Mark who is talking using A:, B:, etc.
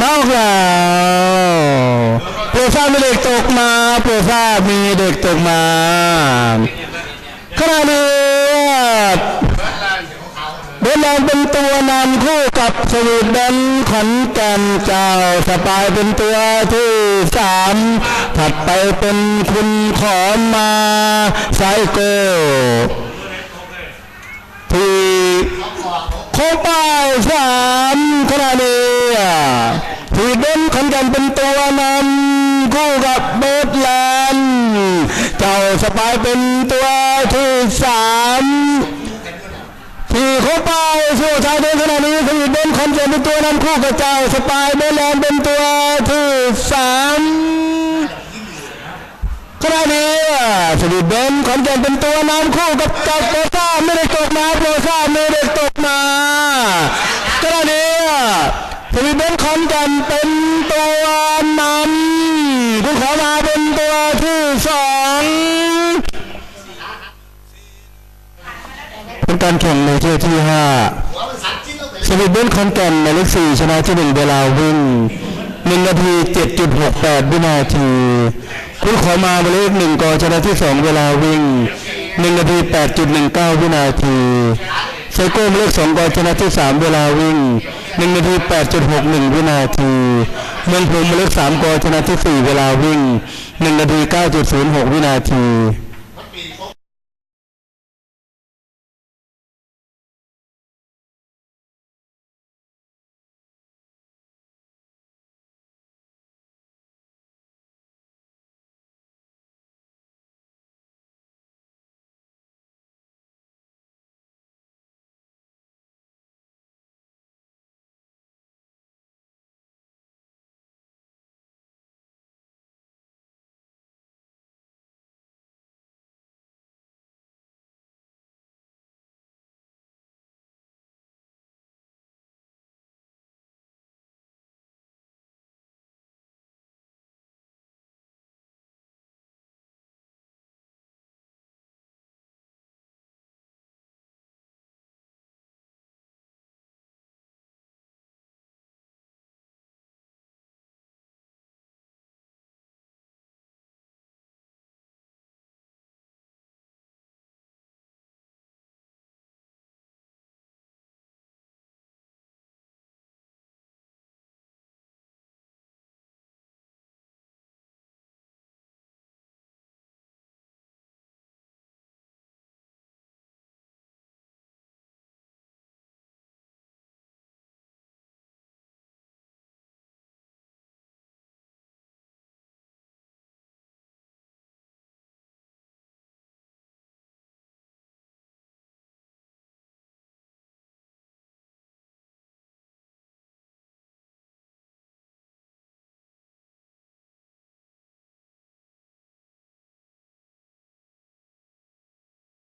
A: มาอกแล้วโปรซ่ามีเด็กตกมาโปรซ่ามีเด็กตกมาขณะนี้เบลแลนเป็นตัวนำคู่กับสวีเดนขอนแก่นเจ้าสปายเป็นตัวที่สามถัดไปเป็นคุณขอมาไซโกที่โคป้ายสามขณะนี้ ที่เด่นขอนแก่นเป็นตัวนำคู่กับเบสแลนด์เจ้าสปายเป็นตัวที่สามที่โคป้ายสู้ชายเด่นขณะนี้ที่เด่นขอนแก่นเป็นตัวนำคู่กับเจ้าสปายเบสแลนด์เป็นตัวที่สามขณะนี้สวีเดนขอนแก่นเป็นตัวนำคู่กับกับโปรซ่าไม่ได้ตกมาโปรซ่าไม่ได้ตกมาขณะนี้ สวีเดนขอนแก่นเป็นตัวนำคุณขอมาเป็นตัวที่สองเป็นการแข่งในเที่ยวที่ห้าสวีเดนขอนแก่นหมายเลขสี่ชนะที่หนึ่งเวลาวิ่งหนึ่งนาทีเจ็ดจุดหกแปดวินาทีคุณขอมาหมายเลขหนึ่งกอชนะที่สองเวลาวิ่งหนึ่งนาทีแปดจุดหนึ่งเก้าวินาทีไซโก้หมายเลขสองกอชนะที่สามเวลาวิ่ง หนึ่งนาทีแปดจุดหกหนึ่งวินาที เมืองพรมหมายเลขสามกอชนะที่สี่เวลาวิ่งหนึ่งนาทีเก้าจุดศูนย์หกวินาที